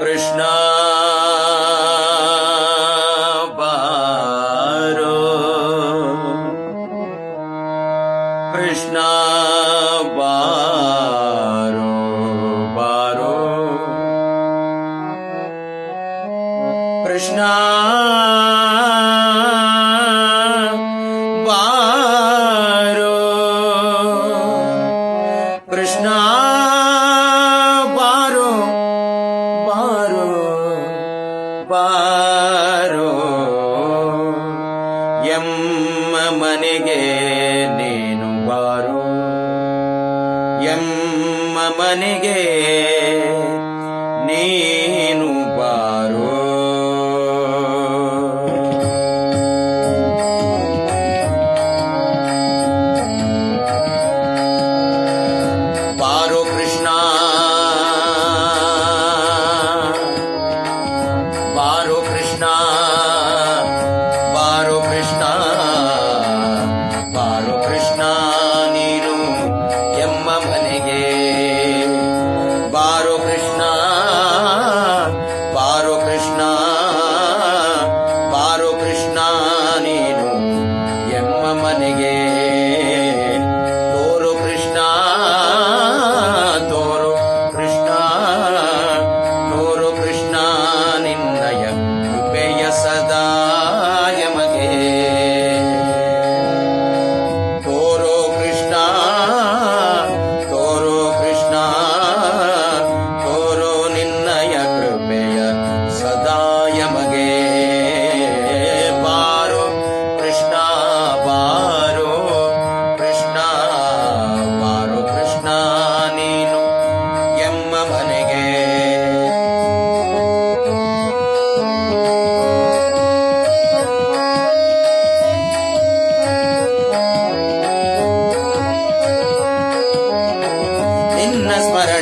कृष्णबारो कृष्णबारो बारो। कृष्ण ಪಾರೋ ಎಮ್ಮ ಮನೆಗೆ ನೀನು ಬಾರೋ? ಎಮ್ಮ ಮನೆಗೆ ನೀ ಅವನಿಗೆ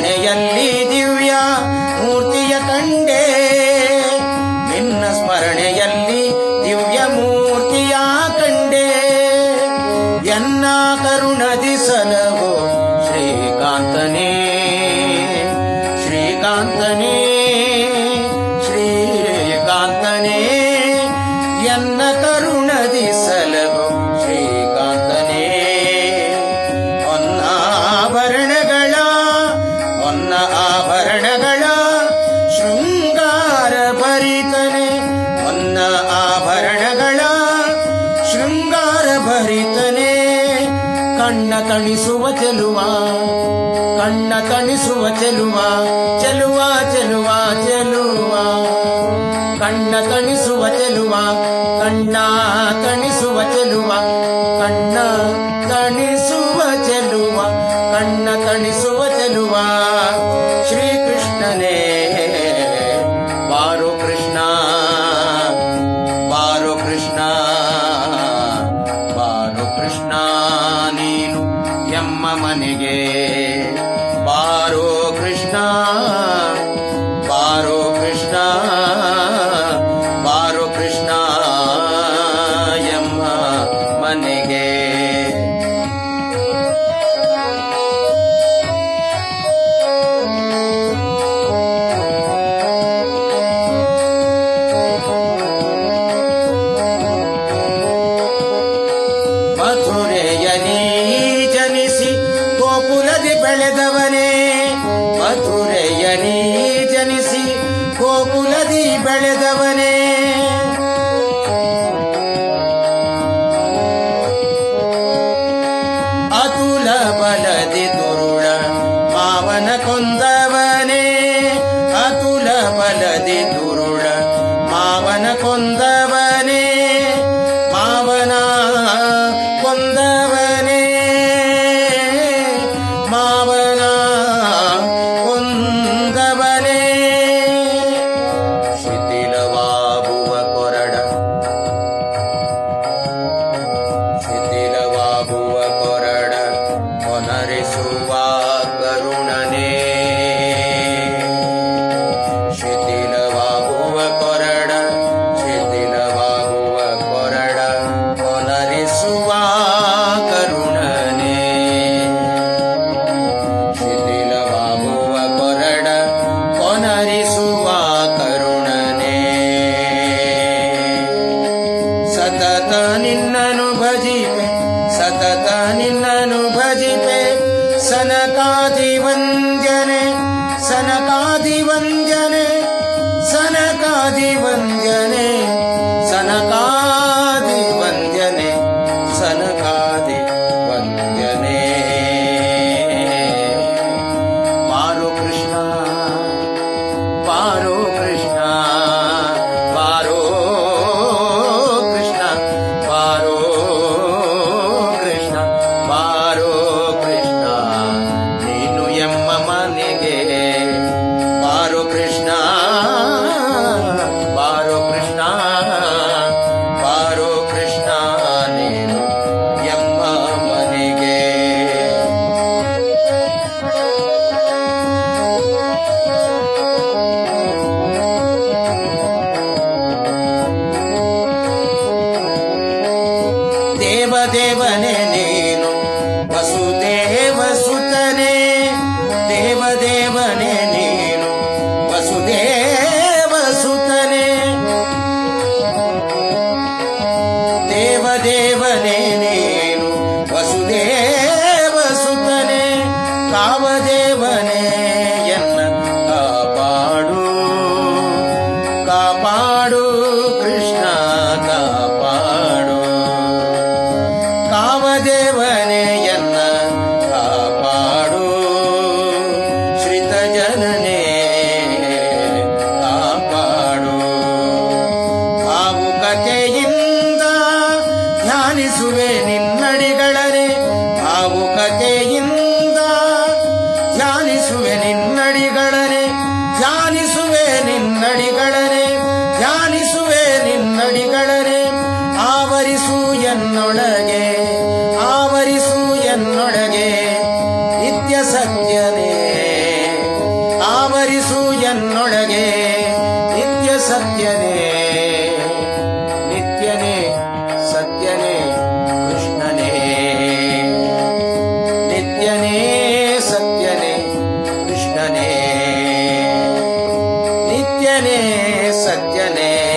ಸ್ಮರಣೆಯಲ್ಲಿ ದಿವ್ಯ ಮೂರ್ತಿಯ ತಂಡೆ. ನಿನ್ನ ಸ್ಮರಣೆಯಲ್ಲಿ ದಿವ್ಯ ಮೂರ್ತಿಯ ಕಂಡೆ. ಎನ್ನ ಕರುಣದಿ ಸಲಹೋ ಶ್ರೀಕಾಂತನೇ ಶ್ರೀಕಾಂತನೇ. ಕಣಿಸುವ ಚೆಲುವ ಕಣ್ಣ ಕಣಿಸುವ ಚೆಲುವ ಚೆಲುವ ಚೆಲುವ ಚೆಲುವ ಕಣ್ಣ ಕಣಿಸುವ ಚೆಲುವ ಕಣ್ಣ ಕಣಿಸುವ ಚೆಲುವ ಕಣ್ಣ ಕಣಿ ಅವನಿಗೆ. ಮಧುರೆಯನೇ ಜನಿಸಿ ಗೋಕುಲದಿ ಬೆಳೆದವನೇ. ಮಧುರೆಯನೇ ಜನಿಸಿ ಗೋಕುಲದಿ ಬೆಳೆದವನೇ. বন্দা জানেন ನನ್ನೊಳಗೆ ನಿತ್ಯ ಸತ್ಯನೇ. ನಿತ್ಯನೇ ಸತ್ಯನೇ ಕೃಷ್ಣನೇ. ನಿತ್ಯನೇ ಸತ್ಯನೇ ಕೃಷ್ಣನೇ. ನಿತ್ಯನೇ ಸತ್ಯನೇ.